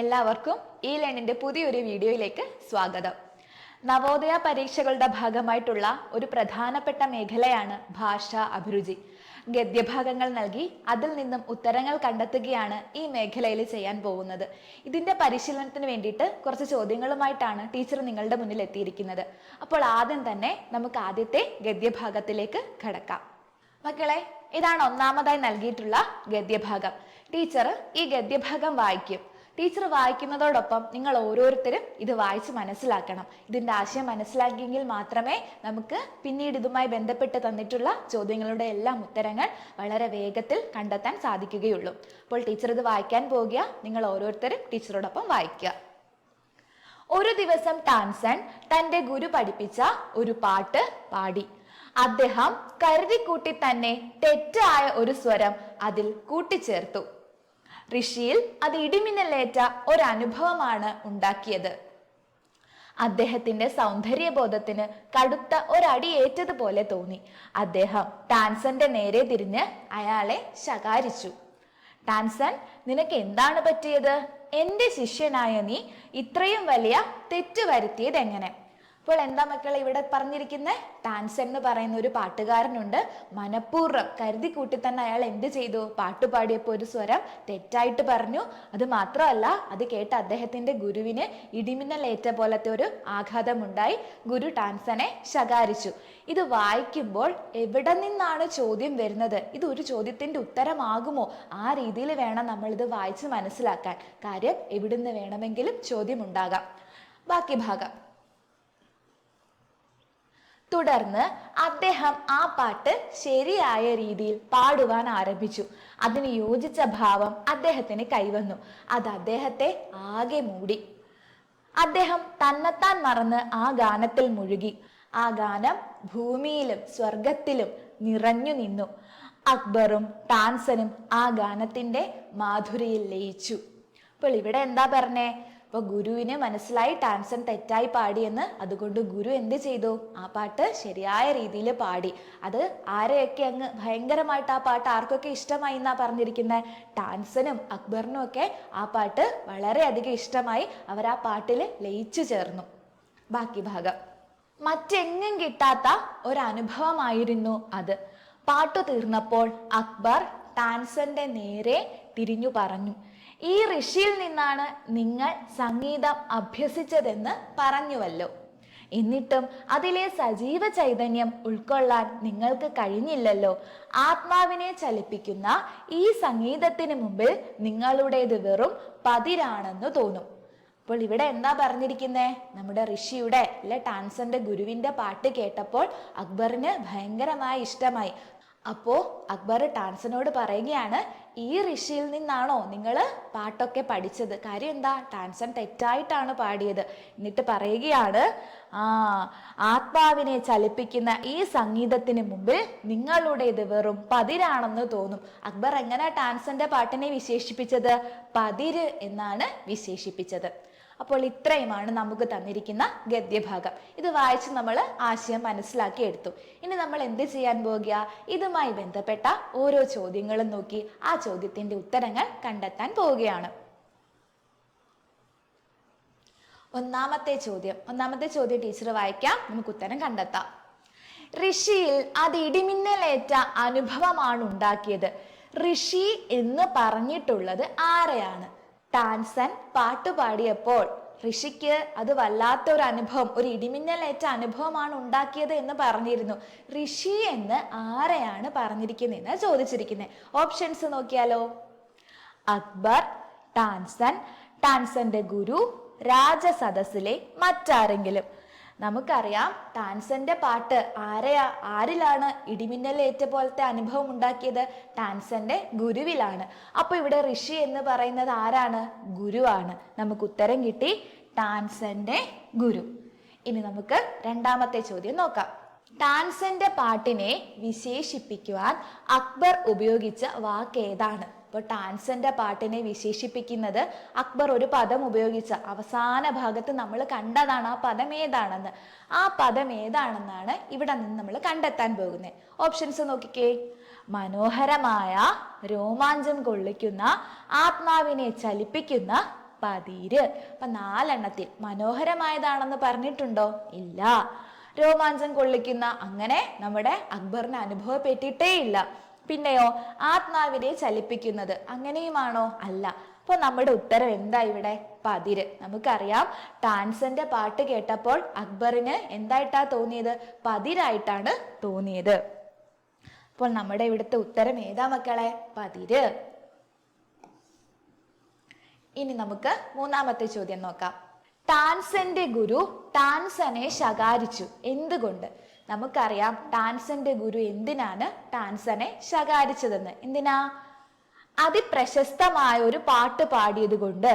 എല്ലാവർക്കും ഈ ലേണിന്റെ പുതിയൊരു വീഡിയോയിലേക്ക് സ്വാഗതം. നവോദയ പരീക്ഷകളുടെ ഭാഗമായിട്ടുള്ള ഒരു പ്രധാനപ്പെട്ട മേഖലയാണ് ഭാഷാ അഭിരുചി. ഗദ്യഭാഗങ്ങൾ നൽകി അതിൽ നിന്നും ഉത്തരങ്ങൾ കണ്ടെത്തുകയാണ് ഈ മേഖലയിൽ ചെയ്യാൻ പോകുന്നത്. ഇതിന്റെ പരിശീലനത്തിന് വേണ്ടിയിട്ട് കുറച്ച് ചോദ്യങ്ങളുമായിട്ടാണ് ടീച്ചർ നിങ്ങളുടെ മുന്നിൽ എത്തിയിരിക്കുന്നത്. അപ്പോൾ ആദ്യം തന്നെ നമുക്ക് ആദ്യത്തെ ഗദ്യഭാഗത്തിലേക്ക് കടക്കാം. മക്കളെ ഇതാണ് ഒന്നാമതായി നൽകിയിട്ടുള്ള ഗദ്യഭാഗം. ടീച്ചർ ഈ ഗദ്യഭാഗം വായിക്കും. ടീച്ചർ വായിക്കുന്നതോടൊപ്പം നിങ്ങൾ ഓരോരുത്തരും ഇത് വായിച്ച് മനസ്സിലാക്കണം. ഇതിന്റെ ആശയം മനസ്സിലാക്കിയെങ്കിൽ മാത്രമേ നമുക്ക് പിന്നീട് ഇതുമായി ബന്ധപ്പെട്ട് തന്നിട്ടുള്ള ചോദ്യങ്ങളുടെ എല്ലാം ഉത്തരങ്ങൾ വളരെ വേഗത്തിൽ കണ്ടെത്താൻ സാധിക്കുകയുള്ളൂ. അപ്പോൾ ടീച്ചർ ഇത് വായിക്കാൻ പോകുക. നിങ്ങൾ ഓരോരുത്തരും ടീച്ചറോടൊപ്പം വായിക്കുക. ഒരു ദിവസം ടാൻസൺ തന്റെ ഗുരു പഠിപ്പിച്ച ഒരു പാട്ട് പാടി. അദ്ദേഹം കരുതിക്കൂട്ടി തന്നെ തെറ്റായ ഒരു സ്വരം അതിൽ കൂട്ടിച്ചേർത്തു. ഋഷിയിൽ അത് ഇടിമിന്നലേറ്റ ഒരനുഭവമാണ് ഉണ്ടാക്കിയത്. അദ്ദേഹത്തിന്റെ സൗന്ദര്യബോധത്തിന് കടുത്ത ഒരടിയേറ്റതുപോലെ തോന്നി. അദ്ദേഹം ടാൻസന്റെ നേരെ തിരിഞ്ഞ് അയാളെ ശകാരിച്ചു. ടാൻസൻ നിനക്ക് എന്താണ് പറ്റിയത്? എന്റെ ശിഷ്യനായ നീ ഇത്രയും വലിയ തെറ്റ് വരുത്തിയത് എങ്ങനെ അപ്പോൾ എന്താ മക്കളെ ഇവിടെ പറഞ്ഞിരിക്കുന്നത് ടാൻസൻ എന്ന് പറയുന്ന ഒരു പാട്ടുകാരനുണ്ട്. മനഃപൂർവം കരുതി കൂട്ടി തന്നെ അയാൾ എന്ത് ചെയ്തു? പാട്ട് പാടിയപ്പോൾ ഒരു സ്വരം തെറ്റായിട്ട് പറഞ്ഞു. അത് മാത്രമല്ല അത് കേട്ട അദ്ദേഹത്തിന്റെ ഗുരുവിന് ഇടിമിന്നലേറ്റ പോലത്തെ ഒരു ആഘാതമുണ്ടായി. ഗുരു ടാൻസനെ ശകാരിച്ചു. ഇത് വായിക്കുമ്പോൾ എവിടെ നിന്നാണ് ചോദ്യം വരുന്നത്? ഇത് ഒരു ചോദ്യത്തിന്റെ ഉത്തരമാകുമോ? ആ രീതിയിൽ വേണം നമ്മൾ ഇത് വായിച്ച് മനസ്സിലാക്കാൻ. കാര്യം എവിടുന്ന് വേണമെങ്കിലും ചോദ്യം ഉണ്ടാകാം ബാക്കി ഭാഗം. തുടർന്ന് അദ്ദേഹം ആ പാട്ട് ശരിയായ രീതിയിൽ പാടുവാൻ ആരംഭിച്ചു. അതിന് യോജിച്ച ഭാവം അദ്ദേഹത്തിന് കൈവന്നു. അത് അദ്ദേഹത്തെ ആകെ മൂടി. അദ്ദേഹം തന്നെത്താൻ മറന്ന് ആ ഗാനത്തിൽ മുഴുകി. ആ ഗാനം ഭൂമിയിലും സ്വർഗത്തിലും നിറഞ്ഞു നിന്നു. അക്ബറും ടാൻസനും ആ ഗാനത്തിന്റെ മാധുരിയിൽ ലയിച്ചു. അപ്പോൾ ഇവിടെ എന്താ പറഞ്ഞേ? അപ്പൊ ഗുരുവിന് മനസ്സിലായി ടാൻസൺ തെറ്റായി പാടിയെന്ന് അതുകൊണ്ട് ഗുരു എന്ത് ചെയ്തു? ആ പാട്ട് ശരിയായ രീതിയിൽ പാടി. അത് ആരെയൊക്കെ അങ്ങ് ഭയങ്കരമായിട്ട് ആ പാട്ട് ആർക്കൊക്കെ ഇഷ്ടമായി എന്നാ പറഞ്ഞിരിക്കുന്നത് ടാൻസനും അക്ബറിനും ഒക്കെ ആ പാട്ട് വളരെയധികം ഇഷ്ടമായി. അവർ ആ പാട്ടിൽ ലയിച്ചു ചേർന്നു. ബാക്കി ഭാഗം. മറ്റെങ്ങും കിട്ടാത്ത ഒരനുഭവമായിരുന്നു അത്. പാട്ടു തീർന്നപ്പോൾ അക്ബർ ടാൻസന്റെ നേരെ തിരിഞ്ഞു പറഞ്ഞു. ഈ ഋഷിയിൽ നിന്നാണ് നിങ്ങൾ സംഗീതം അഭ്യസിച്ചതെന്ന് പറഞ്ഞുവല്ലോ. എന്നിട്ടും അതിലെ സജീവ ചൈതന്യം ഉൾക്കൊള്ളാൻ നിങ്ങൾക്ക് കഴിഞ്ഞില്ലല്ലോ. ആത്മാവിനെ ചലിപ്പിക്കുന്ന ഈ സംഗീതത്തിന് മുമ്പിൽ നിങ്ങളുടേത് വെറും പതിരാണെന്ന് തോന്നും. അപ്പോൾ ഇവിടെ എന്താ പറഞ്ഞിരിക്കുന്നേ? നമ്മുടെ ഋഷിയുടെ അല്ലെ ടാൻസന്റെ ഗുരുവിന്റെ പാട്ട് കേട്ടപ്പോൾ അക്ബറിന് ഭയങ്കരമായി ഇഷ്ടമായി. അപ്പോ അക്ബർ ടാൻസനോട് പറയുകയാണ് ഈ ഋഷിയിൽ നിന്നാണോ നിങ്ങൾ പാട്ടൊക്കെ പഠിച്ചത്? കാര്യം എന്താ? ടാൻസൺ തെറ്റായിട്ടാണ് പാടിയത്. എന്നിട്ട് പറയുകയാണ് ആ ആത്മാവിനെ ചലിപ്പിക്കുന്ന ഈ സംഗീതത്തിന് മുമ്പിൽ നിങ്ങളുടേത് വെറും പതിരാണെന്ന് തോന്നും. അക്ബർ എങ്ങനെ ടാൻസന്റെ പാട്ടിനെ വിശേഷിപ്പിച്ചത്? പതിര് എന്നാണ് വിശേഷിപ്പിച്ചത്. അപ്പോൾ ഇത്രയുമാണ് നമുക്ക് തന്നിരിക്കുന്ന ഗദ്യഭാഗം. ഇത് വായിച്ച് നമ്മൾ ആശയം മനസ്സിലാക്കി എടുത്തു. ഇനി നമ്മൾ എന്ത് ചെയ്യാൻ പോകുക? ഇതുമായി ബന്ധപ്പെട്ട ഓരോ ചോദ്യങ്ങളും നോക്കി ആ ചോദ്യത്തിന്റെ ഉത്തരങ്ങൾ കണ്ടെത്താൻ പോവുകയാണ്. ഒന്നാമത്തെ ചോദ്യം. ഒന്നാമത്തെ ചോദ്യം ടീച്ചർ വായിക്കാം. നമുക്ക് ഉത്തരം കണ്ടെത്താം. ഋഷിയിൽ അത് ഇടിമിന്നലേറ്റ അനുഭവമാണ് ഉണ്ടാക്കിയത്. ഋഷി എന്ന് പറഞ്ഞിട്ടുള്ളത് ആരെയാണ്? ടാൻസൻ പാട്ട് പാടിയപ്പോൾ ഋഷിക്ക് അത് വല്ലാത്ത ഒരു അനുഭവം ഒരു ഇടിമിന്നലേറ്റ അനുഭവമാണ് ഉണ്ടാക്കിയത് എന്ന് പറഞ്ഞിരുന്നു. ഋഷി എന്ന് ആരെയാണ് പറഞ്ഞിരിക്കുന്നതെന്ന് ചോദിച്ചിരിക്കുന്നത് ഓപ്ഷൻസ് നോക്കിയാലോ? അക്ബർ ടാൻസൻ ടാൻസന്റെ ഗുരു രാജസദസ്സിലെ മറ്റാരെങ്കിലും. നമുക്കറിയാം ടാൻസന്റെ പാട്ട് ആരെയാ ആരിലാണ് ഇടിമിന്നലേറ്റ പോലത്തെ അനുഭവം ഉണ്ടാക്കിയത്? ടാൻസന്റെ ഗുരുവിലാണ്. അപ്പൊ ഇവിടെ ഋഷി എന്ന് പറയുന്നത് ആരാണ്? ഗുരുവാണ്. നമുക്ക് ഉത്തരം കിട്ടി ടാൻസന്റെ ഗുരു. ഇനി നമുക്ക് രണ്ടാമത്തെ ചോദ്യം നോക്കാം. ടാൻസന്റെ പാട്ടിനെ വിശേഷിപ്പിക്കുവാൻ അക്ബർ ഉപയോഗിച്ച വാക്ക് ഏതാണ് ഇപ്പോൾ ടാൻസന്റെ പാട്ടിനെ വിശേഷിപ്പിക്കുന്നത് അക്ബർ ഒരു പദം ഉപയോഗിച്ച അവസാന ഭാഗത്ത് നമ്മൾ കണ്ടതാണ് ആ പദം ഏതാണെന്ന്. ആ പദം ഏതാണെന്നാണ് ഇവിടെ നിന്ന് നമ്മൾ കണ്ടെത്താൻ പോകുന്നത് ഓപ്ഷൻസ് നോക്കിക്കേ. മനോഹരമായ രോമാഞ്ചം കൊള്ളിക്കുന്ന ആത്മാവിനെ ചലിപ്പിക്കുന്ന പതിര്. അപ്പൊ നാലെണ്ണത്തിൽ മനോഹരമായതാണെന്ന് പറഞ്ഞിട്ടുണ്ടോ? ഇല്ല. രോമാഞ്ചം കൊള്ളിക്കുന്ന അങ്ങനെ നമ്മുടെ അക്ബറിന് അനുഭവപ്പെട്ടിട്ടേ ഇല്ല പിന്നെയോ ആത്മാവിനെ ചലിപ്പിക്കുന്നത് അങ്ങനെയുമാണോ? അല്ല. അപ്പോൾ നമ്മുടെ ഉത്തരം എന്താ ഇവിടെ? പതിര്. നമുക്കറിയാം ടാൻസന്റെ പാട്ട് കേട്ടപ്പോൾ അക്ബറിന് എന്തായിട്ടാ തോന്നിയത്? പതിരായിട്ടാണ് തോന്നിയത്. അപ്പോൾ നമ്മുടെ ഇവിടുത്തെ ഉത്തരം ഏതാ മക്കളെ? പതിര്. ഇനി നമുക്ക് മൂന്നാമത്തെ ചോദ്യം നോക്കാം. ടാൻസന്റെ ഗുരു ടാൻസനെ ശകാരിച്ചു. എന്തുകൊണ്ട്? നമുക്കറിയാം ടാൻസന്റെ ഗുരു എന്തിനാണ് ടാൻസനെ ശകാരിച്ചതെന്ന്. എന്തിനാ? അതിപ്രശസ്തമായ ഒരു പാട്ട് പാടിയത് കൊണ്ട്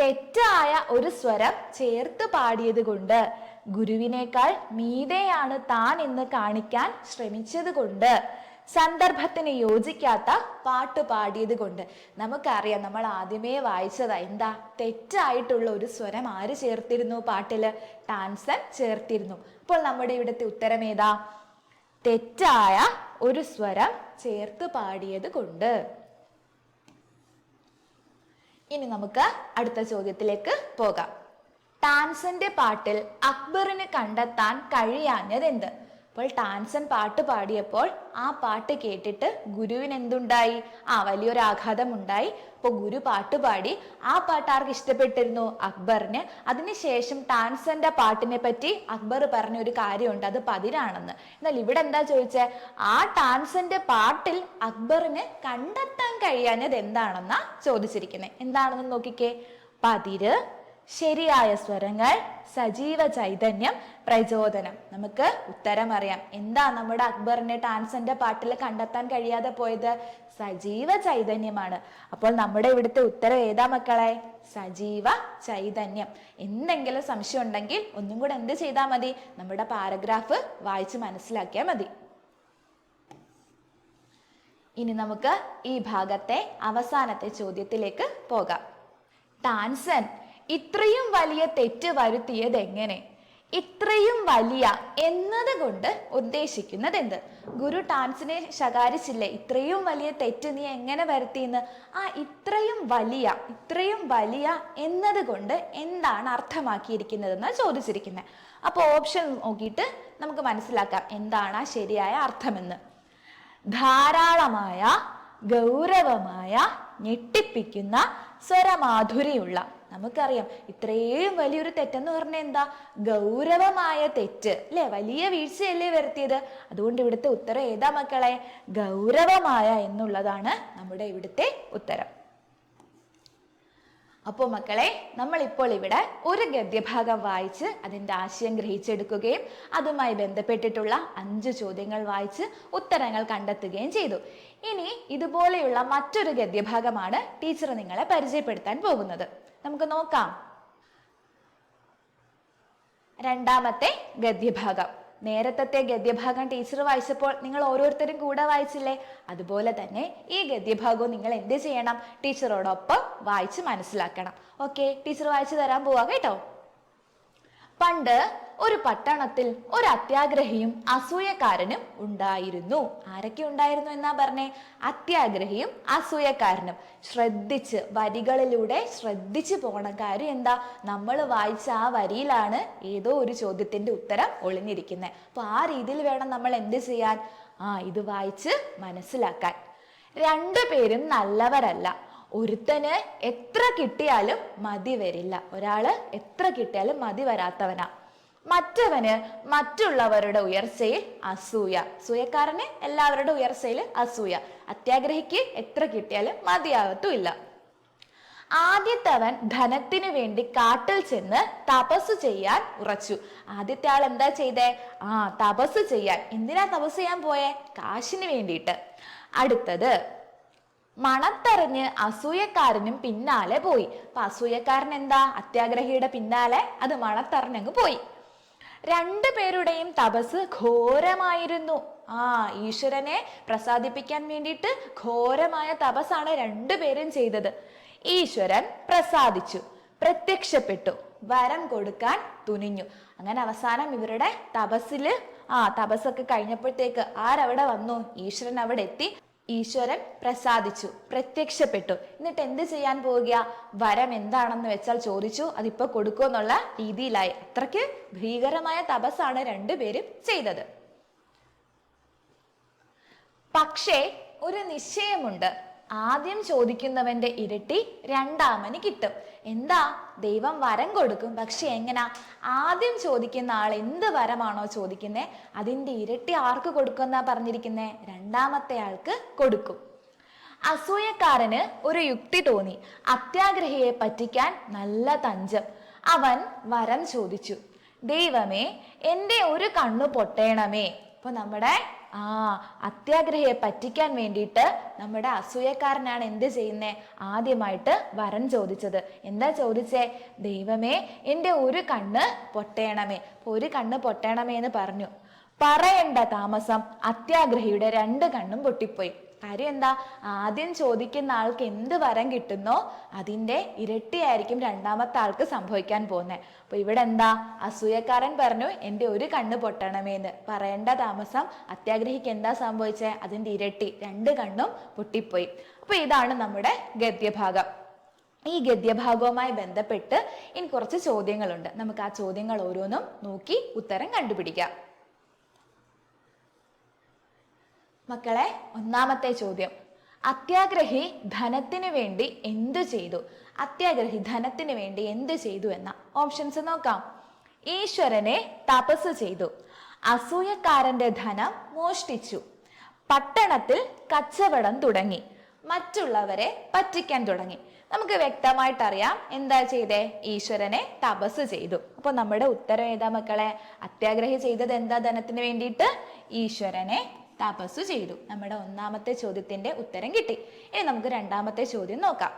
തെറ്റായ ഒരു സ്വരം ചേർത്ത് പാടിയത് കൊണ്ട് ഗുരുവിനേക്കാൾ മീതെയാണ് താൻ എന്ന് കാണിക്കാൻ ശ്രമിച്ചത് കൊണ്ട് സന്ദർഭത്തിന് യോജിക്കാത്ത പാട്ട് പാടിയത് കൊണ്ട്. നമുക്കറിയാം നമ്മൾ ആദ്യമേ വായിച്ചതാ എന്താ? തെറ്റായിട്ടുള്ള ഒരു സ്വരം ആര് ചേർത്തിരുന്നു പാട്ടിൽ? ടാൻസൻ ചേർത്തിരുന്നു. അപ്പോൾ നമ്മുടെ ഇവിടുത്തെ ഉത്തരം ഏതാ? തെറ്റായ ഒരു സ്വരം ചേർത്ത് പാടിയത് കൊണ്ട്. ഇനി നമുക്ക് അടുത്ത ചോദ്യത്തിലേക്ക് പോകാം. ടാൻസന്റെ പാട്ടിൽ അക്ബറിന് കണ്ടെത്താൻ കഴിയാഞ്ഞത് എന്ത് അപ്പോൾ ടാൻസൻ പാട്ട് പാടിയപ്പോൾ ആ പാട്ട് കേട്ടിട്ട് ഗുരുവിന് എന്തുണ്ടായി? ആ വലിയൊരു ആഘാതം ഉണ്ടായി. അപ്പോൾ ഗുരു പാട്ട് പാടി ആ പാട്ട് ആർക്ക് ഇഷ്ടപ്പെട്ടിരുന്നു? അക്ബറിന്. അതിനുശേഷം ടാൻസന്റെ പാട്ടിനെ പറ്റി അക്ബർ പറഞ്ഞ ഒരു കാര്യമുണ്ട് അത് പതിരാണെന്ന്. എന്നാൽ ഇവിടെ എന്താ ചോദിച്ചേ? ആ ടാൻസന്റെ പാട്ടിൽ അക്ബറിന് കണ്ടെത്താൻ കഴിയാഞ്ഞത് എന്താണെന്നാ ചോദിച്ചിരിക്കുന്നത് എന്താണെന്ന് നോക്കിക്കേ? പതിര് ശരിയായ സ്വരങ്ങൾ സജീവ ചൈതന്യം പ്രചോദനം. നമുക്ക് ഉത്തരം അറിയാം. എന്താ നമ്മുടെ അക്ബറിനെ ടാൻസന്റെ പാട്ടിൽ കണ്ടെത്താൻ കഴിയാതെ പോയത്? സജീവ ചൈതന്യമാണ്. അപ്പോൾ നമ്മുടെ ഇവിടുത്തെ ഉത്തരം ഏതാ മക്കളെ? സജീവ ചൈതന്യം. എന്തെങ്കിലും സംശയം ഉണ്ടെങ്കിൽ ഒന്നും കൂടെ എന്ത് ചെയ്താൽ മതി? നമ്മുടെ പാരഗ്രാഫ് വായിച്ച് മനസ്സിലാക്കിയാൽ മതി. ഇനി നമുക്ക് ഈ ഭാഗത്തെ അവസാനത്തെ ചോദ്യത്തിലേക്ക് പോകാം. ടാൻസൻ ഇത്രയും വലിയ തെറ്റ് വരുത്തിയത് എങ്ങനെ? ഇത്രയും വലിയ എന്നത് കൊണ്ട് ഉദ്ദേശിക്കുന്നത് എന്ത്? ഗുരു ടാൻസിനെ ശകാരിച്ചില്ലേ? ഇത്രയും വലിയ തെറ്റ് നീ എങ്ങനെ വരുത്തിയെന്ന്? ആ ഇത്രയും വലിയ ഇത്രയും വലിയ എന്നത് കൊണ്ട് എന്താണ് അർത്ഥമാക്കിയിരിക്കുന്നതെന്ന് ചോദിച്ചിരിക്കുന്നത് അപ്പോൾ ഓപ്ഷൻ നോക്കിയിട്ട് നമുക്ക് മനസ്സിലാക്കാം എന്താണ് ആ ശരിയായ അർത്ഥമെന്ന്. ധാരാളമായ ഗൗരവമായ ഞെട്ടിപ്പിക്കുന്ന സ്വരമാധുരിയുള്ള നമുക്കറിയാം. ഇത്രയും വലിയൊരു തെറ്റെന്ന് പറഞ്ഞാൽ എന്താ? ഗൗരവമായ തെറ്റ്. അല്ലെ? വലിയ വീഴ്ചയല്ലേ വരുത്തിയത്? അതുകൊണ്ട് ഇവിടുത്തെ ഉത്തരം ഏതാ മക്കളെ? ഗൗരവമായ എന്നുള്ളതാണ് നമ്മുടെ ഇവിടുത്തെ ഉത്തരം. അപ്പോൾ മക്കളെ നമ്മൾ ഇപ്പോൾ ഇവിടെ ഒരു ഗദ്യഭാഗം വായിച്ച് അതിന്റെ ആശയം ഗ്രഹിച്ചെടുക്കുകയും അതുമായി ബന്ധപ്പെട്ടിട്ടുള്ള അഞ്ച് ചോദ്യങ്ങൾ വായിച്ച് ഉത്തരങ്ങൾ കണ്ടെത്തുകയും ചെയ്തു. ഇനി ഇതുപോലെയുള്ള മറ്റൊരു ഗദ്യഭാഗമാണ് ടീച്ചർ നിങ്ങളെ പരിചയപ്പെടുത്താൻ പോകുന്നത്. നമുക്ക് നോക്കാം. രണ്ടാമത്തെ ഗദ്യഭാഗം. നേരത്തെ ഗദ്യഭാഗം ടീച്ചർ വായിച്ചപ്പോൾ നിങ്ങൾ ഓരോരുത്തരും കൂടെ വായിച്ചില്ലേ? അതുപോലെ തന്നെ ഈ ഗദ്യഭാഗവും നിങ്ങൾ എന്ത് ചെയ്യണം? ടീച്ചറോടൊപ്പം വായിച്ച് മനസ്സിലാക്കണം. ഓക്കെ ടീച്ചർ വായിച്ചു തരാൻ പോവാ കേട്ടോ. പണ്ട് ഒരു പട്ടണത്തിൽ ഒരു അത്യാഗ്രഹിയും അസൂയക്കാരനും ഉണ്ടായിരുന്നു. ആരൊക്കെ ഉണ്ടായിരുന്നു എന്നാ പറഞ്ഞേ? അത്യാഗ്രഹിയും അസൂയക്കാരനും. ശ്രദ്ധിച്ച് വരികളിലൂടെ ശ്രദ്ധിച്ചു പോണ കാര്യം എന്താ? നമ്മൾ വായിച്ച ആ വരിയിലാണ് ഏതോ ഒരു ചോദ്യത്തിന്റെ ഉത്തരം ഒളിഞ്ഞിരിക്കുന്നത് അപ്പൊ ആ രീതിയിൽ വേണം നമ്മൾ എന്ത് ചെയ്യാൻ? ആ ഇത് വായിച്ച് മനസ്സിലാക്കാൻ. രണ്ടു പേരും നല്ലവരല്ല. ഒരുത്തന് എത്ര കിട്ടിയാലും മതി വരില്ല. ഒരാൾ എത്ര കിട്ടിയാലും മതി വരാത്തവനാ. മറ്റവന് മറ്റുള്ളവരുടെ ഉയർച്ചയിൽ അസൂയ. സൂയക്കാരന് എല്ലാവരുടെ ഉയർച്ചയിൽ അസൂയ. അത്യാഗ്രഹിക്ക് എത്ര കിട്ടിയാലും മതിയാകത്തുമില്ല ആദ്യത്തവൻ ധനത്തിനു വേണ്ടി കാട്ടിൽ ചെന്ന് തപസ് ചെയ്യാൻ ഉറച്ചു. ആദ്യത്തെ ആൾ എന്താ ചെയ്തേ? ആ തപസ് ചെയ്യാൻ. എന്തിനാ തപസ് ചെയ്യാൻ പോയേ? കാശിന് വേണ്ടിയിട്ട്. അടുത്തത് മണത്തറിഞ്ഞ് അസൂയക്കാരനും പിന്നാലെ പോയി. അപ്പൊ അസൂയക്കാരൻ എന്താ? അത്യാഗ്രഹിയുടെ പിന്നാലെ അത് മണത്തറിഞ്ഞങ്ങ് പോയി. രണ്ടു പേരുടെയും തപസ് ഘോരമായിരുന്നു. ആ ഈശ്വരനെ പ്രസാദിപ്പിക്കാൻ വേണ്ടിയിട്ട് ഘോരമായ തപസ്സാണ് രണ്ടുപേരും ചെയ്തത്. ഈശ്വരൻ പ്രസാദിച്ചു പ്രത്യക്ഷപ്പെട്ടു വരം കൊടുക്കാൻ തുനിഞ്ഞു. അങ്ങനെ അവസാനം ഇവരുടെ തപസ്സിൽ ആ തപസ്സൊക്കെ കഴിഞ്ഞപ്പോഴത്തേക്ക് ആരവിടെ വന്നു? ഈശ്വരൻ അവിടെ എത്തി. ഈശ്വരൻ പ്രസാദിച്ചു പ്രത്യക്ഷപ്പെട്ടു. എന്നിട്ട് എന്ത് ചെയ്യാൻ പോവുക വരം എന്താണെന്ന് വെച്ചാൽ ചോദിച്ചു അതിപ്പോ കൊടുക്കുമെന്നുള്ള രീതിയിലായി. അത്രയ്ക്ക് ഭീകരമായ തപസ്സാണ് രണ്ടുപേരും ചെയ്തത്. പക്ഷേ ഒരു നിശ്ചയമുണ്ട്. ആദ്യം ചോദിക്കുന്നവന്റെ ഇരട്ടി രണ്ടാമന് കിട്ടും. എന്താ? ദൈവം വരം കൊടുക്കും. പക്ഷെ എങ്ങനാ? ആദ്യം ചോദിക്കുന്ന ആൾ എന്ത് വരമാണോ ചോദിക്കുന്നത് അതിന്റെ ഇരട്ടി ആർക്ക് കൊടുക്കുന്ന പറഞ്ഞിരിക്കുന്നേ? രണ്ടാമത്തെ ആൾക്ക് കൊടുക്കും. അസൂയക്കാരന് ഒരു യുക്തി തോന്നി. അത്യാഗ്രഹിയെ പറ്റിക്കാൻ നല്ല തഞ്ചം. അവൻ വരം ചോദിച്ചു. ദൈവമേ എന്റെ ഒരു കണ്ണു പൊട്ടേണമേ. അപ്പൊ നമ്മുടെ ആ അത്യാഗ്രഹയെ പറ്റിക്കാൻ വേണ്ടിയിട്ട് നമ്മുടെ അസൂയക്കാരനാണ് എന്ത് ചെയ്യുന്നേ? ആദ്യമായിട്ട് വരം ചോദിച്ചത്. എന്താ ചോദിച്ചേ? ദൈവമേ എന്റെ ഒരു കണ്ണ് പൊട്ടേണമേ. ഒരു കണ്ണ് പൊട്ടേണമേ എന്ന് പറഞ്ഞു. പറയണ്ട താമസം. അത്യാഗ്രഹിയുടെ രണ്ട് കണ്ണും പൊട്ടിപ്പോയി. കാര്യം എന്താ? ആദ്യം ചോദിക്കുന്ന ആൾക്ക് എന്ത് വരം കിട്ടുന്നോ അതിന്റെ ഇരട്ടിയായിരിക്കും രണ്ടാമത്തെ ആൾക്ക് സംഭവിക്കാൻ പോകുന്നത് അപ്പൊ ഇവിടെ എന്താ? അസൂയക്കാരൻ പറഞ്ഞു എന്റെ ഒരു കണ്ണ് പൊട്ടണമേന്ന്. പറയേണ്ട താമസം. അത്യാഗ്രഹിക്ക് എന്താ സംഭവിച്ചേ? അതിന്റെ ഇരട്ടി രണ്ട് കണ്ണും പൊട്ടിപ്പോയി. അപ്പൊ ഇതാണ് നമ്മുടെ ഗദ്യഭാഗം. ഈ ഗദ്യഭാഗവുമായി ബന്ധപ്പെട്ട് ഇനി കുറച്ച് ചോദ്യങ്ങളുണ്ട്. നമുക്ക് ആ ചോദ്യങ്ങൾ ഓരോന്നും നോക്കി ഉത്തരം കണ്ടുപിടിക്കാം. മക്കളെ ഒന്നാമത്തെ ചോദ്യം. അത്യാഗ്രഹി ധനത്തിന് വേണ്ടി എന്തു ചെയ്തു? അത്യാഗ്രഹി ധനത്തിന് വേണ്ടി എന്തു ചെയ്തു എന്ന ഓപ്ഷൻസ് നോക്കാം. ഈശ്വരനെ തപസ് ചെയ്തു. അസൂയക്കാരന്റെ ധനം മോഷ്ടിച്ചു. പട്ടണത്തിൽ കച്ചവടം തുടങ്ങി. മറ്റുള്ളവരെ പറ്റിക്കാൻ തുടങ്ങി. നമുക്ക് വ്യക്തമായിട്ടറിയാം എന്താ ചെയ്തേ? ഈശ്വരനെ തപസ് ചെയ്തു. അപ്പൊ നമ്മുടെ ഉത്തരം ഏതാ മക്കളെ? അത്യാഗ്രഹി ചെയ്തത് എന്താ ധനത്തിന് വേണ്ടിയിട്ട്? ഈശ്വരനെ തപസ്സു ചെയ്തു. നമ്മുടെ ഒന്നാമത്തെ ചോദ്യത്തിന്റെ ഉത്തരം കിട്ടി. ഇനി നമുക്ക് രണ്ടാമത്തെ ചോദ്യം നോക്കാം.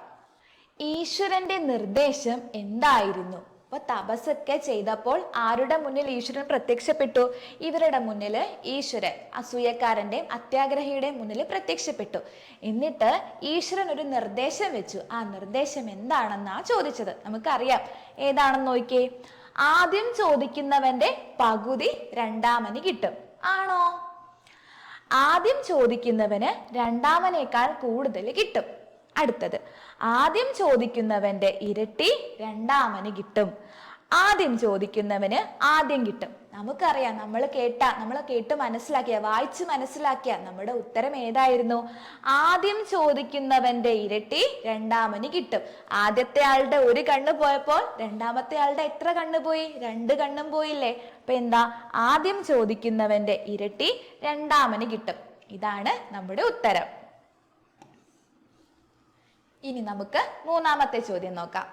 ഈശ്വരന്റെ നിർദ്ദേശം എന്തായിരുന്നു? അപ്പൊ തപസ്സൊക്കെ ചെയ്തപ്പോൾ ആരുടെ മുന്നിൽ ഈശ്വരൻ പ്രത്യക്ഷപ്പെട്ടു? ഇവരുടെ മുന്നിൽ ഈശ്വരൻ അസൂയക്കാരന്റെയും അത്യാഗ്രഹിയുടെയും മുന്നിൽ പ്രത്യക്ഷപ്പെട്ടു. എന്നിട്ട് ഈശ്വരൻ ഒരു നിർദ്ദേശം വെച്ചു. ആ നിർദ്ദേശം എന്താണെന്നാ ചോദിച്ചത്? നമുക്കറിയാം. ഏതാണെന്ന് നോക്കിയേ? ആദ്യം ചോദിക്കുന്നവന്റെ പകുതി രണ്ടാമന് കിട്ടും. ആണോ? ആദ്യം ചോദിക്കുന്നവന് രണ്ടാമനേക്കാൾ കൂടുതൽ കിട്ടും. അടുത്തത് ആദ്യം ചോദിക്കുന്നവന്റെ ഇരട്ടി രണ്ടാമന് കിട്ടും. ആദ്യം ചോദിക്കുന്നവന് ആദ്യം കിട്ടും. നമുക്കറിയാം നമ്മൾ കേട്ട നമ്മൾ കേട്ട് മനസ്സിലാക്കിയ വായിച്ച് മനസ്സിലാക്കിയ നമ്മുടെ ഉത്തരം ഏതായിരുന്നു? ആദ്യം ചോദിക്കുന്നവന്റെ ഇരട്ടി രണ്ടാമന് കിട്ടും. ആദ്യത്തെ ആളുടെ ഒരു കണ്ണ് പോയപ്പോൾ രണ്ടാമത്തെ ആളുടെ എത്ര കണ്ണ് പോയി? രണ്ട് കണ്ണും പോയില്ലേ? അപ്പൊ എന്താ? ആദ്യം ചോദിക്കുന്നവന്റെ ഇരട്ടി രണ്ടാമന് കിട്ടും. ഇതാണ് നമ്മുടെ ഉത്തരം. ഇനി നമുക്ക് മൂന്നാമത്തെ ചോദ്യം നോക്കാം.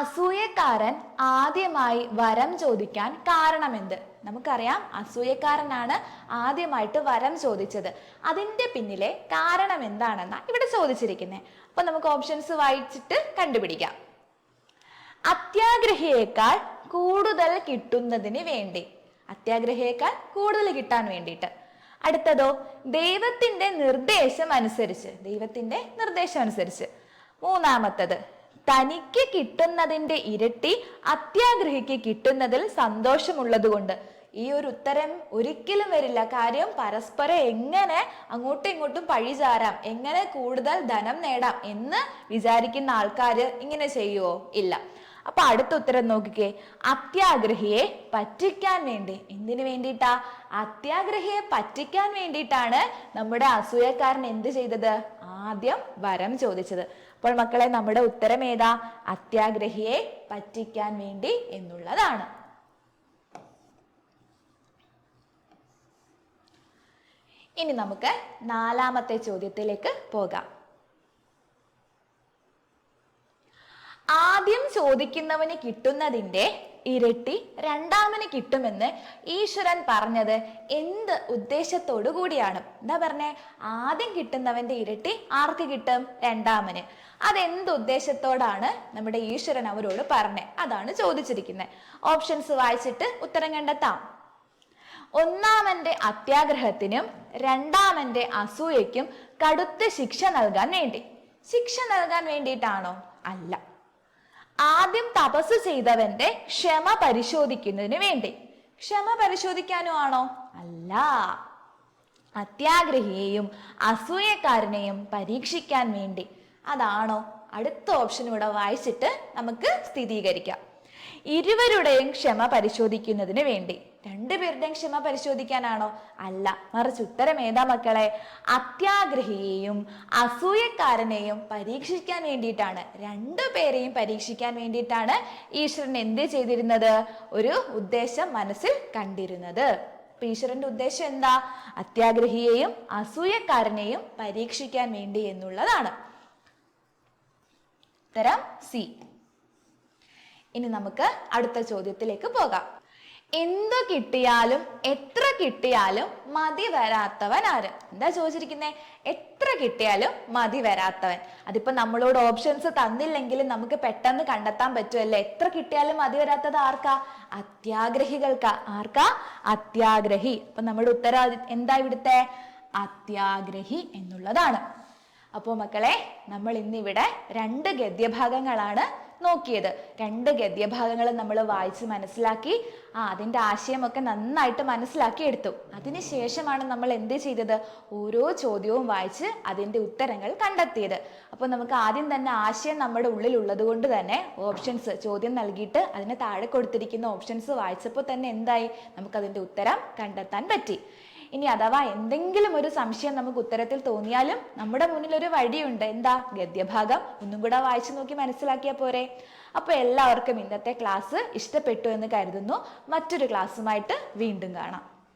അസൂയക്കാരൻ ആദ്യമായി വരം ചോദിക്കാൻ കാരണമെന്ത്? നമുക്കറിയാം അസൂയക്കാരനാണ് ആദ്യമായിട്ട് വരം ചോദിച്ചത്. അതിന്റെ പിന്നിലെ കാരണം എന്താണെന്നാണ് ഇവിടെ ചോദിച്ചിരിക്കുന്നത് അപ്പൊ നമുക്ക് ഓപ്ഷൻസ് വായിച്ചിട്ട് കണ്ടുപിടിക്കാം. അത്യാഗ്രഹിയേക്കാൾ കൂടുതൽ കിട്ടുന്നതിന് വേണ്ടി. അത്യാഗ്രഹിയേക്കാൾ കൂടുതൽ കിട്ടാൻ വേണ്ടിയിട്ട്. അടുത്തതോ ദൈവത്തിന്റെ നിർദ്ദേശം അനുസരിച്ച്. ദൈവത്തിന്റെ നിർദ്ദേശം അനുസരിച്ച്. മൂന്നാമത്തത് തനിക്ക് കിട്ടുന്നതിന്റെ ഇരട്ടി അത്യാഗ്രഹിക്ക് കിട്ടുന്നതിൽ സന്തോഷമുള്ളതുകൊണ്ട്. ഈ ഒരു ഉത്തരം ഒരിക്കലും വരില്ല. കാര്യം പരസ്പരം എങ്ങനെ അങ്ങോട്ടും ഇങ്ങോട്ടും പഴിചാരാം എങ്ങനെ കൂടുതൽ ധനം നേടാം എന്ന് വിചാരിക്കുന്ന ആൾക്കാര് ഇങ്ങനെ ചെയ്യുവോ? ഇല്ല. അപ്പൊ അടുത്ത ഉത്തരം നോക്കിക്കേ. അത്യാഗ്രഹിയെ പറ്റിക്കാൻ വേണ്ടി. എന്തിനു വേണ്ടിയിട്ടാ? അത്യാഗ്രഹിയെ പറ്റിക്കാൻ വേണ്ടിയിട്ടാണ് നമ്മുടെ അസൂയക്കാരൻ എന്ത് ചെയ്തത്? ആദ്യം വരം ചോദിച്ചത്. അപ്പോൾ മക്കളെ നമ്മുടെ ഉത്തരം ഏതാ? അത്യാഗ്രഹിയെ പറ്റിക്കാൻ വേണ്ടി എന്നുള്ളതാണ്. ഇനി നമുക്ക് നാലാമത്തെ ചോദ്യത്തിലേക്ക് പോകാം. ആദ്യം ചോദിക്കുന്നവന് കിട്ടുന്നതിന്റെ ഇരട്ടി രണ്ടാമന് കിട്ടുമെന്ന് ഈശ്വരൻ പറഞ്ഞത് എന്ത് ഉദ്ദേശത്തോടു കൂടിയാണ്. എന്താ പറഞ്ഞേ? ആദ്യം കിട്ടുന്നവന്റെ ഇരട്ടി ആർക്ക് കിട്ടും? രണ്ടാമന്. അതെന്ത് ഉദ്ദേശത്തോടാണ് നമ്മുടെ ഈശ്വരൻ അവരോട് പറഞ്ഞത് അതാണ് ചോദിച്ചിരിക്കുന്നത്. ഓപ്ഷൻസ് വായിച്ചിട്ട് ഉത്തരം കണ്ടെത്താം. ഒന്നാമന്റെ അത്യാഗ്രഹത്തിനും രണ്ടാമന്റെ അസൂയയ്ക്കും കടുത്ത ശിക്ഷ നൽകാൻ വേണ്ടി. ശിക്ഷ നൽകാൻ വേണ്ടിയിട്ടാണോ? അല്ല. ആദ്യം തപസ് ചെയ്തവന്റെ ക്ഷമ പരിശോധിക്കുന്നതിന് വേണ്ടി. ക്ഷമ പരിശോധിക്കാനോ ആണോ? അല്ല. അത്യാഗ്രഹിയെയും അസൂയക്കാരനെയും പരീക്ഷിക്കാൻ വേണ്ടി. അതാണോ? അടുത്ത ഓപ്ഷൻ ഇവിടെ വായിച്ചിട്ട് നമുക്ക് സ്ഥിരീകരിക്കാം. ഇരുവരുടെയും ക്ഷമ പരിശോധിക്കുന്നതിന് വേണ്ടി. രണ്ടുപേരുടെയും ക്ഷമ പരിശോധിക്കാനാണോ? അല്ല. മറിച്ച് ഉത്തരം ഏതാ മക്കളെ? അത്യാഗ്രഹിയെയും അസൂയക്കാരനെയും പരീക്ഷിക്കാൻ വേണ്ടിയിട്ടാണ്. രണ്ടുപേരെയും പരീക്ഷിക്കാൻ വേണ്ടിയിട്ടാണ് ഈശ്വരൻ എന്ത് ചെയ്തിരുന്നത്? ഒരു ഉദ്ദേശം മനസ്സിൽ കണ്ടിരുന്നത്. അപ്പൊ ഈശ്വരന്റെ ഉദ്ദേശം എന്താ? അത്യാഗ്രഹിയെയും അസൂയക്കാരനെയും പരീക്ഷിക്കാൻ വേണ്ടി എന്നുള്ളതാണ്. ഉത്തരം സി. ഇനി നമുക്ക് അടുത്ത ചോദ്യത്തിലേക്ക് പോകാം. എന്തു കിട്ടിയാലും എത്ര കിട്ടിയാലും മതി വരാത്തവൻ ആര്? എന്താ ചോദിച്ചിരിക്കുന്നത് എത്ര കിട്ടിയാലും മതി വരാത്തവൻ. അതിപ്പോ നമ്മളോട് ഓപ്ഷൻസ് തന്നില്ലെങ്കിലും നമുക്ക് പെട്ടെന്ന് കണ്ടെത്താൻ പറ്റുമല്ലേ എത്ര കിട്ടിയാലും മതി വരാത്തത് ആർക്കാ? അത്യാഗ്രഹികൾക്കാ. ആർക്കാ? അത്യാഗ്രഹി. അപ്പൊ നമ്മുടെ ഉത്തരം എന്താ ഇവിടുത്തെ? അത്യാഗ്രഹി എന്നുള്ളതാണ്. അപ്പോൾ മക്കളെ നമ്മൾ ഇന്നിവിടെ രണ്ട് ഗദ്യഭാഗങ്ങളാണ് നോക്കിയത്. രണ്ട് ഗദ്യഭാഗങ്ങൾ നമ്മൾ വായിച്ച് മനസ്സിലാക്കി ആ അതിന്റെ ആശയമൊക്കെ നന്നായിട്ട് മനസ്സിലാക്കി എടുത്തു. അതിനുശേഷമാണ് നമ്മൾ എന്ത് ചെയ്തത്? ഓരോ ചോദ്യവും വായിച്ച് അതിന്റെ ഉത്തരങ്ങൾ കണ്ടെത്തിയത്. അപ്പോൾ നമുക്ക് ആദ്യം തന്നെ ആശയം നമ്മുടെ ഉള്ളിൽ ഉള്ളത് കൊണ്ട് തന്നെ ഓപ്ഷൻസ് ചോദ്യം നൽകിയിട്ട് അതിന് താഴെ കൊടുത്തിരിക്കുന്ന ഓപ്ഷൻസ് വായിച്ചപ്പോൾ തന്നെ എന്തായി? നമുക്കതിന്റെ ഉത്തരം കണ്ടെത്താൻ പറ്റി. ഇനി അഥവാ എന്തെങ്കിലും ഒരു സംശയം നമുക്ക് ഉത്തരത്തിൽ തോന്നിയാലും നമ്മുടെ മുന്നിൽ ഒരു വഴിയുണ്ട്. എന്താ? ഗദ്യഭാഗം. ഒന്നും കൂടെ വായിച്ചു നോക്കി മനസ്സിലാക്കിയാൽ പോരെ. അപ്പൊ എല്ലാവർക്കും ഇന്നത്തെ ക്ലാസ് ഇഷ്ടപ്പെട്ടു എന്ന് കരുതുന്നു. മറ്റൊരു ക്ലാസ്സുമായിട്ട് വീണ്ടും കാണാം.